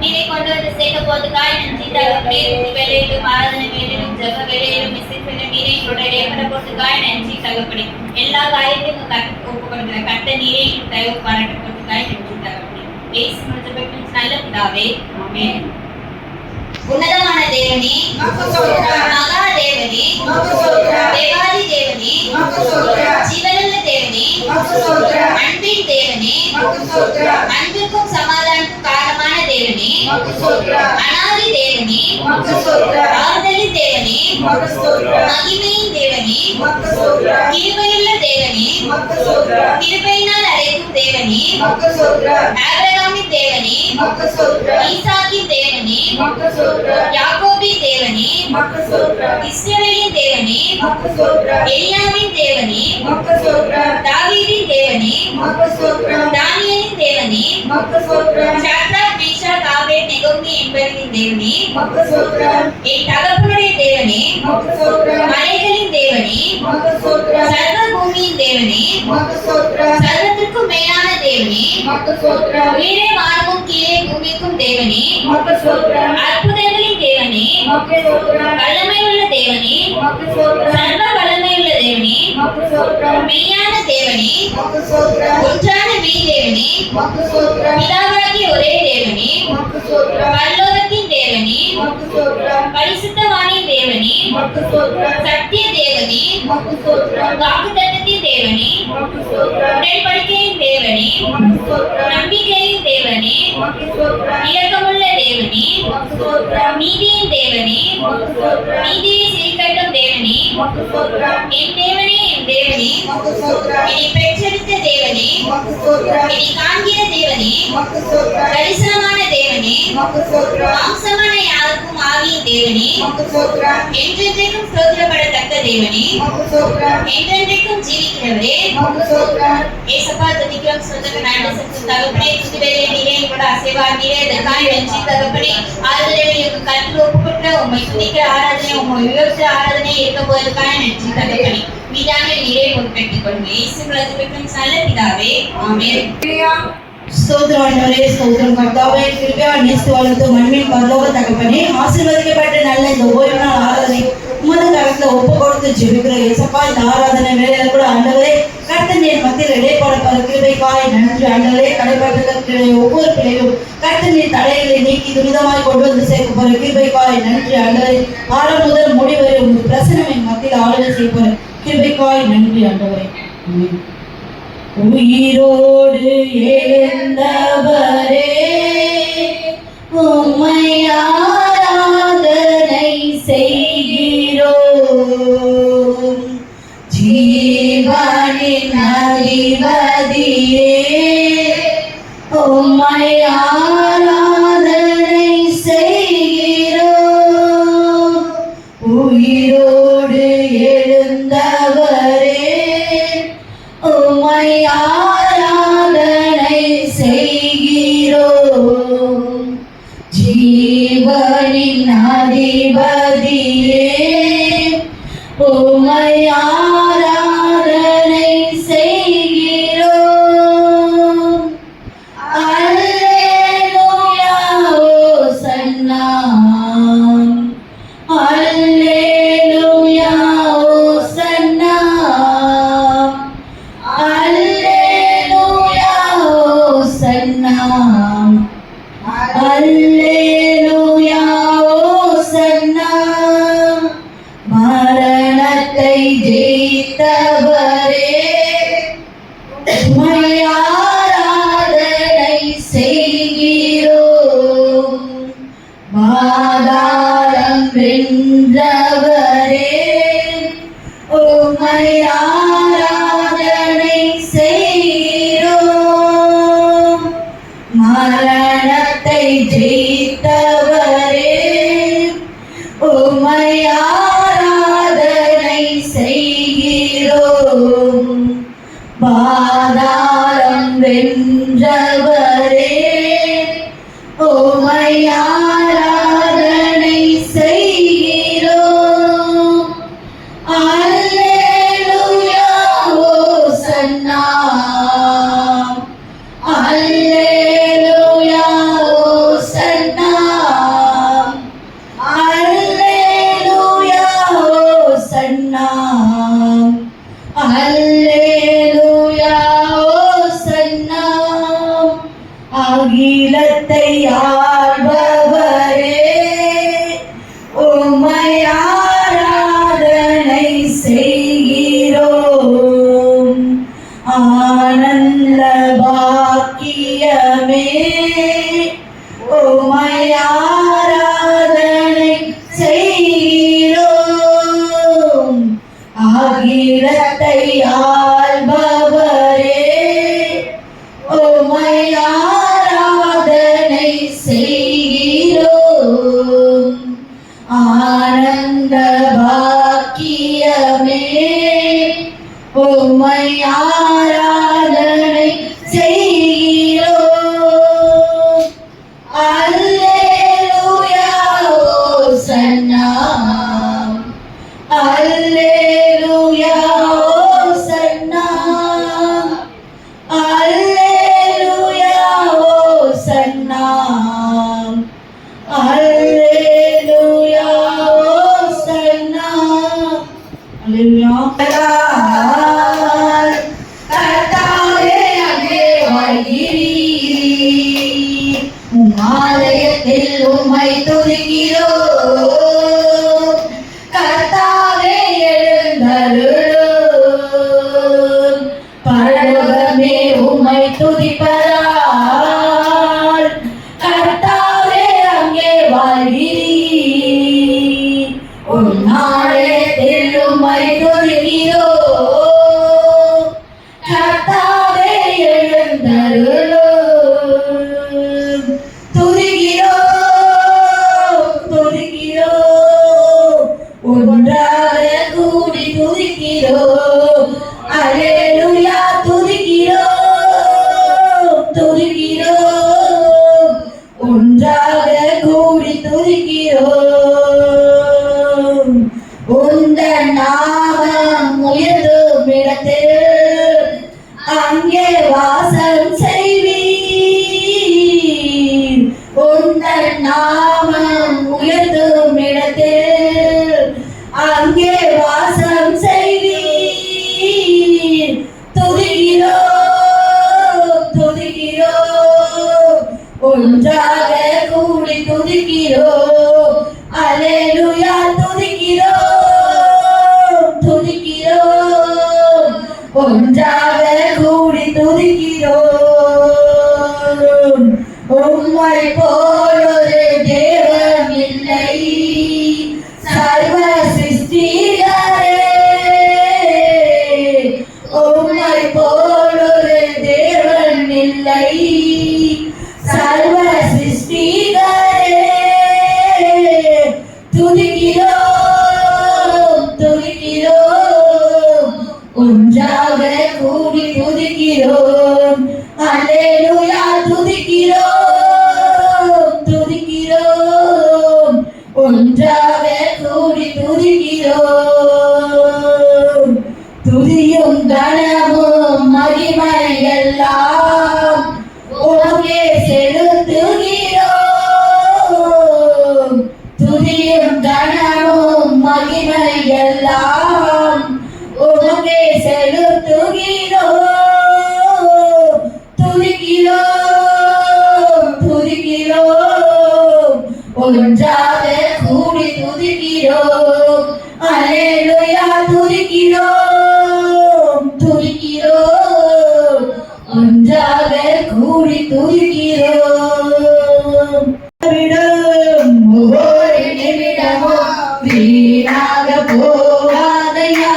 நீரை கொண்டு வந்து சேர்க்க போவதுக்காக நன்றி. தகப்பனே வேலையிலும் ஆராதனை வேலையிலும் ஜப வேலையிலும் விசிப்பிலும் நீரை கொண்டு இடைப்பட போவதுக்காக நன்றி தகப்பனே. எல்லா காரியத்தையும் கற்று ஒப்பு நீரை தயவு பாராட்ட போவதுக்காக நன்றி தகப்பனே. நல்ல பிதாவே உன்னதமான தேவனே மக்கு ஸ்தோத்திரம். மகா தேவனே மக்கு ஸ்தோத்திரம். தேவாதி தேவனே மக்கு ஸ்தோத்திரம். ஜீவனுள்ள தேவனே மக்கு ஸ்தோத்திரம். அன்பின் தேவனே மக்கு ஸ்தோத்திரம். அன்பிற்கும் சமாதானத்துக்கும் காரணமான தேவனே மக்கு ஸ்தோத்திரம். அனாதி தேவனே மக்கு ஸ்தோத்திரம். ஆறுதலின் தேவனே மக்கு ஸ்தோத்திரம். மகிமையின் தேவனே மக்கு ஸ்தோத்திரம். கிருபையுள்ள தேவனே மக்கு ஸ்தோத்திரம். கிருபையினால் அழைக்கும் தேவனே மக்கு ஸ்தோத்திரம். ஆபிரகாமின் தேவனே மக்கு ஸ்தோத்திரம். ஈசாக்கின் தேவனே மக்கு ஸ்தோத்திரம். என் தகப்பனுடைய தேவனே மக்கு ஸ்தோத்திரம். மலைகளின் தேவனே மக்கு ஸ்தோத்திரம். சர்வ பூமியின் தேவனே மக்கு ஸ்தோத்திரம். சர்வத்திற்கும் மேலான தேவனே மக்கு ஸ்தோத்திரம். உயிரே வானமும் கீழே பூமிக்கும் தேவனே மக்கு ஸ்தோத்திரம். அற்புதங்களின் தேவனே மக்கு ஸ்தோத்திரம். வல்லமையுள்ள தேவனே மக்கு ஸ்தோத்திரம். சர்வ வல்லமையுள்ள தேவனே மக்கு ஸ்தோத்திரம். மெய்யான தேவனே மக்கு ஸ்தோத்திரம். ஒன்றான மக்கு ஸ்தோத்திரம். பிதாவாகிய ஒரே தேவனே மக்கு ஸ்தோத்திரம். பரலோகத்தின் தேவனே மக்கு ஸ்தோத்திரம். பரிசுத்தவானின் தேவனே மக்கு ஸ்தோத்திரம். சத்திய தேவனே மக்கு ஸ்தோத்திரம். வாக்குத்தத்தத்தின் தேவனே மக்கு ஸ்தோத்திரம். உடன்படிக்கையின் தேவனே மக்கு. நம்பிக்கையின் தேவனே மக்கு. இரக்கமுள்ள தேவனே மக்கு. நீதியின் தேவனே மக்கு. நீதியை சிரிக்கட்டும் தேவனே மக்கு ஸ்தோத்திரம். என் தேவனே என் தேவனே ஸ்தோத்திரம். என்னை பெற்றெடுத்த தேவனே ஸ்தோத்திரம். என்னை காண்கிற தேவனே ஸ்தோத்திரம். தரிசனமான தேவனே ஸ்தோத்திரம். மாம்சமான யாருக்கும் ஆவியின் தேவனே ஸ்தோத்திரம். என்றென்றைக்கும் ஸ்தோத்திரப்படத்தக்க தேவனே ஸ்தோத்திரம். என்றென்றைக்கும் ஜீவிக்கிறவரே ஸ்தோத்திரம். ஏசப்பா துதிக்கிறோம் தகப்பனே நீரே கூட நன்றி தகப்பனே ஆறுதலை ஒப்புக்கொண்ட உண்மை துதிக்கிற ஆராதனை உண்மை உயர்த்த ஆராதனை இருக்க போவதற்காக நன்றி தகப்பனே. மீதான நீரே பொறுப்பேற்றுக் கொள்ளுங்க இயேசு கிறிஸ்துவின் நல்ல பிதாவே. ஆமென். கர்த்தாவே கிருபையா நேசித்து வளர்த்து நல்ல இந்த ஓய்வு நாள் ஆராதனை. உமது கரத்துல ஒப்பு கொடுத்து ஜெபிக்கிற இந்த ஆராதனை வேலையில கூட ஆண்டவரே கர்த்தன் என் மத்தியில் இடைப்பாட பல கிருபைக்காய் நன்றி. ஆண்டவரே ஒவ்வொரு பிள்ளையும் கர்த்தன் நீர் தடைகளை நீக்கி துரிதமாய் கொண்டு வந்து சேர்க்க போற கிருபைக்காய் நன்றி. ஆண்டவரே ஆரம்ப முதல் முடிவரை உங்கள் பிரசனம் என் மத்தியில் ஆளுகை செய்ய போற கிருபிக்காய். நன்றி ஆண்டவரே. உயிரோடு எழுந்தவரே Lord. ஆனந்த பாக்கியமே. உமையாராதனை செய்கிறோம் ஆகிரத்தை ஆள்பவரே. உமையாராதனை செய்கிறோம் ஆனந்த பாக்கியமே. உமையா துதிக்கிறோம். அலேலுயா துதிக்கிறோம். துதிக்கிறோம். ஒன்றாக கூடி துதிக்கிறோம். உம்மை போ ஒன்றாக கூடி துதிக்கிறோம். அலேலுயா துதிக்கிறோம். துதிக்கிறோம். ஒன்றாக கூடி துதிக்கிறோம். ஒவ்வொரு நிமிடமோ வீணாக போகாதையா.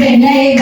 என்னை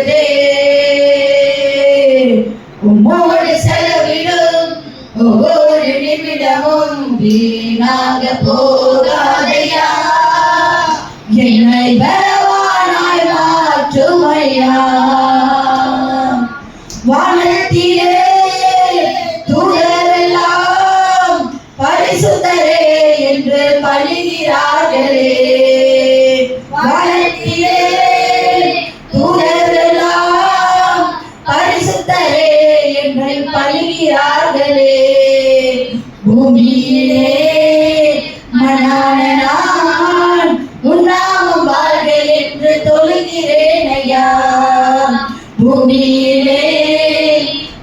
செல்லுதே உம்மோடு செலவிடும் ஒவ்வொரு நிமிடமும் வீணாக போகாதையா? என்னை பலவானாய் மாற்றுமையா? வானத்திலே தூதரெல்லாம் பரிசுத்தரே என்று பழிகிறார்களே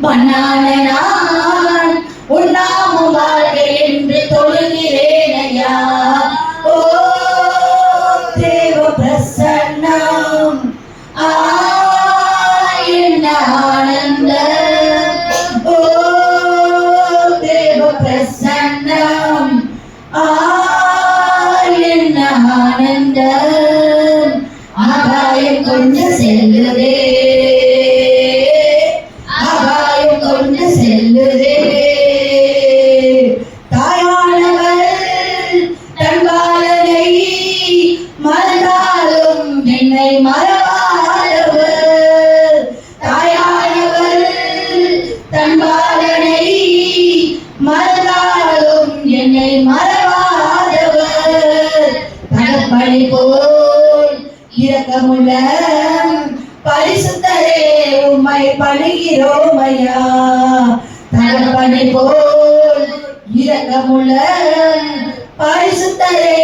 மன்னான நான் உன்னாமம் வாழ்க என்று தொழுகிறேன் ஐயா ஓ தேவ பிரசன்னம். ஆ என்ன ஆனந்தம் ஓ தேவ பிரசன்னம். ஆ என்ன ஆனந்தம் ஆகாயம் செல்லுதே. மறந்தாலும் என்னை மறவாதவர். தகப்பனை போல் இரக்கமுள்ள பரிசுத்தரே உம்மை பணிகிறோம் ஐயா தகப்பனை போல் இரக்கமுள்ள பரிசுத்தரே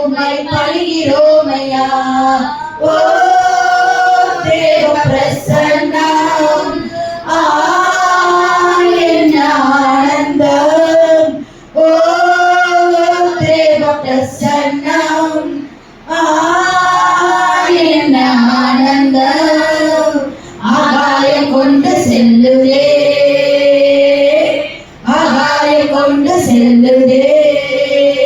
உம்மை பணிகிறோம் ஐயா ஓ தேவ பிரசன்